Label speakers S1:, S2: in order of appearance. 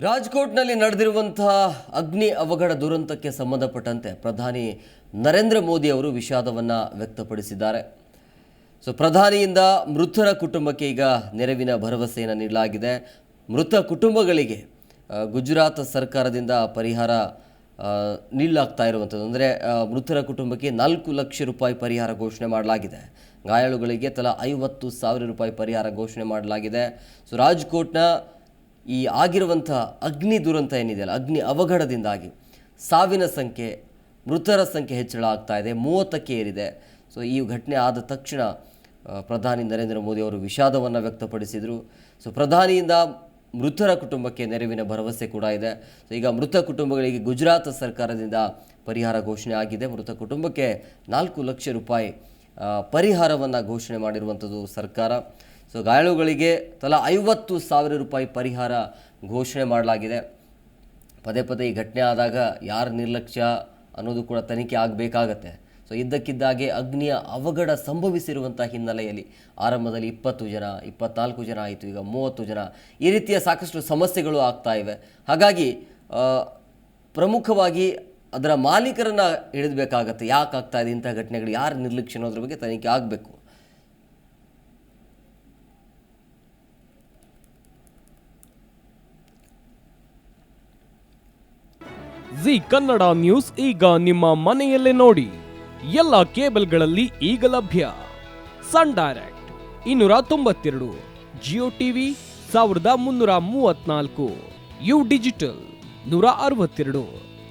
S1: ರಾಜ್ಕೋಟ್ನಲ್ಲಿ ನಡೆದಿರುವಂತಹ ಅಗ್ನಿ ಅವಘಡ ದುರಂತಕ್ಕೆ ಸಂಬಂಧಪಟ್ಟಂತೆ ಪ್ರಧಾನಿ ನರೇಂದ್ರ ಮೋದಿ ಅವರು ವಿಷಾದವನ್ನು ವ್ಯಕ್ತಪಡಿಸಿದ್ದಾರೆ. ಸೊ, ಪ್ರಧಾನಿಯಿಂದ ಮೃತರ ಕುಟುಂಬಕ್ಕೆ ಈಗ ನೆರವಿನ ಭರವಸೆಯನ್ನು ನೀಡಲಾಗಿದೆ. ಮೃತ ಕುಟುಂಬಗಳಿಗೆ ಗುಜರಾತ್ ಸರ್ಕಾರದಿಂದ ಪರಿಹಾರ ನೀಡಲಾಗ್ತಾ ಇರುವಂಥದ್ದು. ಅಂದರೆ ಮೃತರ ಕುಟುಂಬಕ್ಕೆ ನಾಲ್ಕು ಲಕ್ಷ ರೂಪಾಯಿ ಪರಿಹಾರ ಘೋಷಣೆ ಮಾಡಲಾಗಿದೆ. ಗಾಯಾಳುಗಳಿಗೆ ತಲಾ ಐವತ್ತು ಸಾವಿರ ರೂಪಾಯಿ ಪರಿಹಾರ ಘೋಷಣೆ ಮಾಡಲಾಗಿದೆ. ಸೊ, ರಾಜ್ಕೋಟ್ನ ಈ ಆಗಿರುವಂಥ ಅಗ್ನಿ ದುರಂತ ಏನಿದೆಯಲ್ಲ, ಅಗ್ನಿ ಅವಘಡದಿಂದಾಗಿ ಸಾವಿನ ಸಂಖ್ಯೆ, ಮೃತರ ಸಂಖ್ಯೆ ಹೆಚ್ಚಳ ಆಗ್ತಾ ಇದೆ, ಮೂವತ್ತಕ್ಕೆ ಏರಿದೆ. ಸೊ ಈ ಘಟನೆ ಆದ ತಕ್ಷಣ ಪ್ರಧಾನಿ ನರೇಂದ್ರ ಮೋದಿ ಅವರು ವಿಷಾದವನ್ನು ವ್ಯಕ್ತಪಡಿಸಿದರು. ಸೊ ಪ್ರಧಾನಿಯಿಂದ ಮೃತರ ಕುಟುಂಬಕ್ಕೆ ನೆರವಿನ ಭರವಸೆ ಕೂಡ ಇದೆ. ಸೊ ಈಗ ಮೃತ ಕುಟುಂಬಗಳಿಗೆ ಗುಜರಾತ್ ಸರ್ಕಾರದಿಂದ ಪರಿಹಾರ ಘೋಷಣೆ ಆಗಿದೆ. ಮೃತ ಕುಟುಂಬಕ್ಕೆ ನಾಲ್ಕು ಲಕ್ಷ ರೂಪಾಯಿ ಪರಿಹಾರವನ್ನು ಘೋಷಣೆ ಮಾಡಿರುವಂಥದ್ದು ಸರ್ಕಾರ. ಸೊ ಗಾಯಾಳುಗಳಿಗೆ ತಲಾ ಐವತ್ತು ಸಾವಿರ ರೂಪಾಯಿ ಪರಿಹಾರ ಘೋಷಣೆ ಮಾಡಲಾಗಿದೆ. ಪದೇ ಪದೇ ಈ ಘಟನೆ ಆದಾಗ ಯಾರ ನಿರ್ಲಕ್ಷ್ಯ ಅನ್ನೋದು ಕೂಡ ತನಿಖೆ ಆಗಬೇಕಾಗತ್ತೆ. ಸೊ ಇದ್ದಕ್ಕಿದ್ದಾಗೆ ಅಗ್ನಿಯ ಅವಘಡ ಸಂಭವಿಸಿರುವಂಥ ಹಿನ್ನೆಲೆಯಲ್ಲಿ ಆರಂಭದಲ್ಲಿ ಇಪ್ಪತ್ತು ಜನ, ಇಪ್ಪತ್ನಾಲ್ಕು ಜನ ಆಯಿತು. ಈಗ ಮೂವತ್ತು ಜನ ಈ ರೀತಿಯ ಸಾಕಷ್ಟು ಸಮಸ್ಯೆಗಳು ಆಗ್ತಾ ಇವೆ. ಹಾಗಾಗಿ ಪ್ರಮುಖವಾಗಿ ಅದರ ಮಾಲೀಕರನ್ನು ಹಿಡಿದಬೇಕಾಗತ್ತೆ. ಯಾಕೆ ಆಗ್ತಾ ಇದೆ ಇಂಥ ಘಟನೆಗಳು? ಯಾರು ನಿರ್ಲಕ್ಷ್ಯ ಅನ್ನೋದ್ರ ಬಗ್ಗೆ ತನಿಖೆ ಆಗಬೇಕು.
S2: ಜಿ ಕನ್ನಡ ನ್ಯೂಸ್ ಈಗ ನಿಮ್ಮ ಮನೆಯಲ್ಲೇ ನೋಡಿ. ಎಲ್ಲ ಕೇಬಲ್ಗಳಲ್ಲಿ ಈಗ ಲಭ್ಯ. ಸನ್ ಡೈರೆಕ್ಟ್ ಇನ್ನೂರ ತೊಂಬತ್ತೆರಡು, ಜಿಯೋ ಟಿವಿ ಸಾವಿರದ ಮುನ್ನೂರ ಮೂವತ್ನಾಲ್ಕು ಯು ಡಿಜಿಟಲ್ ನೂರ ಅರವತ್ತೆರಡು.